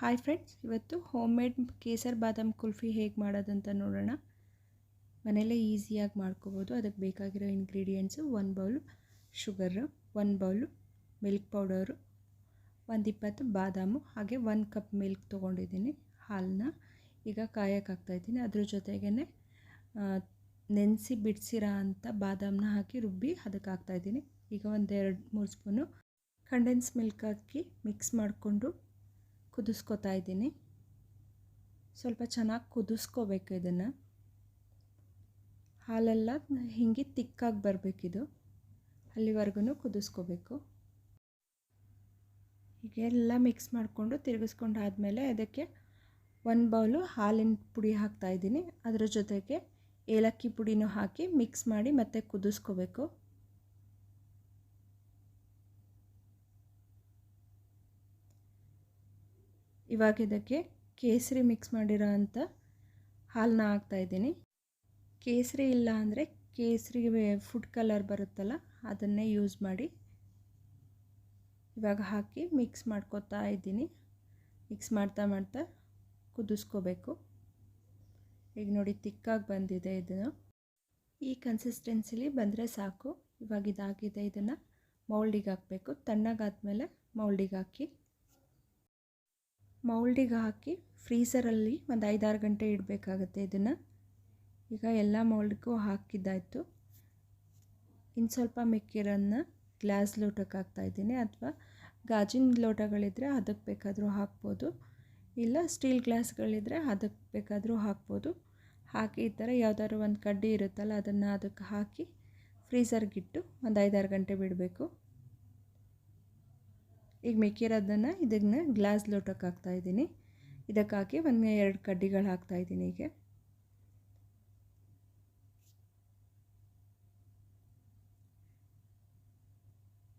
Hi friends ಇವತ್ತು home made kesar badam kulfi ಹೇಗೆ ಮಾಡೋದಂತ ನೋಡೋಣ. ಮನೆಯಲ್ಲೇ ಈಸಿಯಾಗಿ ಮಾಡ್ಕೋಬೋದು. ಅದಕ್ಕೆ ಬೇಕಾಗಿರೋ ingredients one bowl sugar one bowl milk powder ಒಂದು ಇಪ್ಪತ್ತು ಬಾದಾಮು, ಹಾಗೆ ಒಂದು ಕಪ್ ಮಿಲ್ಕ್ ತೊಗೊಂಡಿದ್ದೀನಿ ಹಾಲನ್ನ ಈಗ ಕಾಯಕ್ಕೆ ಹಾಕ್ತಾಯಿದ್ದೀನಿ ಅದ್ರ ಜೊತೆಗೇ ನೆನೆಸಿ ಬಿಡಿಸಿರೋ ಅಂಥ ಬಾದಾಮನ್ನ ಹಾಕಿ ರುಬ್ಬಿ ಅದಕ್ಕೆ ಹಾಕ್ತಾಯಿದ್ದೀನಿ ಈಗ ಒಂದು ಎರಡು, ಮೂರು ಸ್ಪೂನು ಕಂಡೆನ್ಸ್ ಮಿಲ್ಕ್ ಹಾಕಿ ಮಿಕ್ಸ್ ಮಾಡಿಕೊಂಡು ಕುದಿಸ್ಕೊತಾ ಇದ್ದೀನಿ. ಸ್ವಲ್ಪ ಚೆನ್ನಾಗಿ ಕುದಿಸ್ಕೋಬೇಕು ಇದನ್ನು. ಹಾಲೆಲ್ಲ ಹಿಂಗೆ ತಿಕ್ಕಾಗಿ ಬರಬೇಕಿದು. ಅಲ್ಲಿವರೆಗೂ ಕುದಿಸ್ಕೋಬೇಕು. ಹೀಗೆಲ್ಲ ಮಿಕ್ಸ್ ಮಾಡಿಕೊಂಡು ತಿರುಗಿಸ್ಕೊಂಡು ಆದಮೇಲೆ ಅದಕ್ಕೆ ಒಂದು ಬೌಲು ಹಾಲಿನ ಪುಡಿ ಹಾಕ್ತಾಯಿದ್ದೀನಿ ಅದರ ಜೊತೆಗೆ ಏಲಕ್ಕಿ ಪುಡಿನೂ ಹಾಕಿ ಮಿಕ್ಸ್ ಮಾಡಿ ಮತ್ತೆ ಕುದಿಸ್ಕೋಬೇಕು. ಇವಾಗ ಇದಕ್ಕೆ ಕೇಸರಿ ಮಿಕ್ಸ್ ಮಾಡಿರೋ ಅಂಥ ಹಾಲನ್ನ ಹಾಕ್ತಾಯಿದ್ದೀನಿ ಕೇಸರಿ ಇಲ್ಲ ಅಂದರೆ ಕೇಸರಿ ಫುಡ್ ಕಲರ್ ಬರುತ್ತಲ್ಲ, ಅದನ್ನೇ ಯೂಸ್ ಮಾಡಿ ಇವಾಗ ಹಾಕಿ ಮಿಕ್ಸ್ ಮಾಡ್ಕೊತಾ ಇದ್ದೀನಿ. ಮಿಕ್ಸ್ ಮಾಡ್ತಾ ಮಾಡ್ತಾ ಕುದಿಸ್ಕೋಬೇಕು. ಈಗ ನೋಡಿ ತಿಕ್ಕಾಗಿ ಬಂದಿದೆ ಇದನ್ನು. ಈ ಕನ್ಸಿಸ್ಟೆನ್ಸಿಲಿ ಬಂದರೆ ಸಾಕು. ಇವಾಗ ಇದಾಗಿದೆ ಇದನ್ನು ಮೌಲ್ಡಿಗೆ ಹಾಕಬೇಕು. ತಣ್ಣಗಾದ ಮೇಲೆ ಮೌಲ್ಡಿಗೆ ಹಾಕಿ ಮೌಲ್ಡಿಗೆ ಹಾಕಿ ಫ್ರೀಸರಲ್ಲಿ ಒಂದು ಐದಾರು ಗಂಟೆ ಇಡಬೇಕಾಗತ್ತೆ ಇದನ್ನು. ಈಗ ಎಲ್ಲ ಮೌಲ್ಡ್ಗೂ ಹಾಕಿದ್ದಾಯಿತು. ಇನ್ನು ಸ್ವಲ್ಪ ಮಿಕ್ಕಿರೋನ್ನ ಗ್ಲಾಸ್ ಲೋಟಕ್ಕೆ ಹಾಕ್ತಾಯಿದ್ದೀನಿ ಅಥವಾ ಗಾಜಿನ ಲೋಟಗಳಿದ್ದರೆ ಅದಕ್ಕೆ ಬೇಕಾದರೂ ಹಾಕ್ಬೋದು. ಇಲ್ಲ ಸ್ಟೀಲ್ ಗ್ಲಾಸ್ಗಳಿದ್ದರೆ ಅದಕ್ಕೆ ಬೇಕಾದರೂ ಹಾಕ್ಬೋದು. ಹಾಕಿ ಈ ಥರ ಯಾವುದಾದ್ರು ಒಂದು ಕಡ್ಡಿ ಇರುತ್ತಲ್ಲ ಅದನ್ನು ಅದಕ್ಕೆ ಹಾಕಿ ಫ್ರೀಸರ್ಗಿಟ್ಟು ಒಂದು ಐದಾರು ಗಂಟೆ ಬಿಡಬೇಕು. ಈಗ ಮಿಕ್ಕಿರೋದನ್ನು ಇದನ್ನು ಗ್ಲಾಸ್ ಲೋಟಕ್ಕೆ ಹಾಕ್ತಾಯಿದ್ದೀನಿ ಇದಕ್ಕೆ ಹಾಕಿ ಒಂದು ಎರಡು ಕಡ್ಡಿಗಳು ಹಾಕ್ತಾಯಿದ್ದೀನಿ ಈಗ.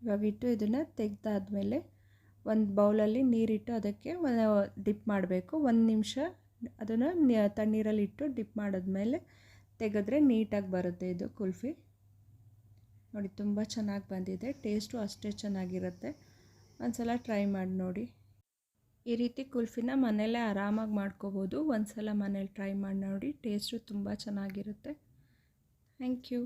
ಇವಾಗ ಇಟ್ಟು ಇದನ್ನು ತೆಗೆದಾದ್ಮೇಲೆ ಒಂದು ಬೌಲಲ್ಲಿ ನೀರಿಟ್ಟು ಅದಕ್ಕೆ ಡಿಪ್ ಮಾಡಬೇಕು. ಒಂದು ನಿಮಿಷ ಅದನ್ನು ತಣ್ಣೀರಲ್ಲಿ ಇಟ್ಟು ಡಿಪ್ ಮಾಡಿದ್ಮೇಲೆ ತೆಗೆದ್ರೆ ನೀಟಾಗಿ ಬರುತ್ತೆ ಇದು ಕುಲ್ಫಿ. ನೋಡಿ, ತುಂಬ ಚೆನ್ನಾಗಿ ಬಂದಿದೆ. ಟೇಸ್ಟು ಅಷ್ಟೇ ಚೆನ್ನಾಗಿರುತ್ತೆ. ಒಂದು ಸಲ ಟ್ರೈ ಮಾಡಿ ನೋಡಿ. ಈ ರೀತಿ ಕುಲ್ಫಿನ ಮನೆಯಲ್ಲೇ ಆರಾಮಾಗಿ ಮಾಡ್ಕೋಬೋದು. ಒಂದು ಸಲ ಮನೇಲಿ ಟ್ರೈ ಮಾಡಿ ನೋಡಿ. ಟೇಸ್ಟು ತುಂಬ ಚೆನ್ನಾಗಿರುತ್ತೆ. Thank you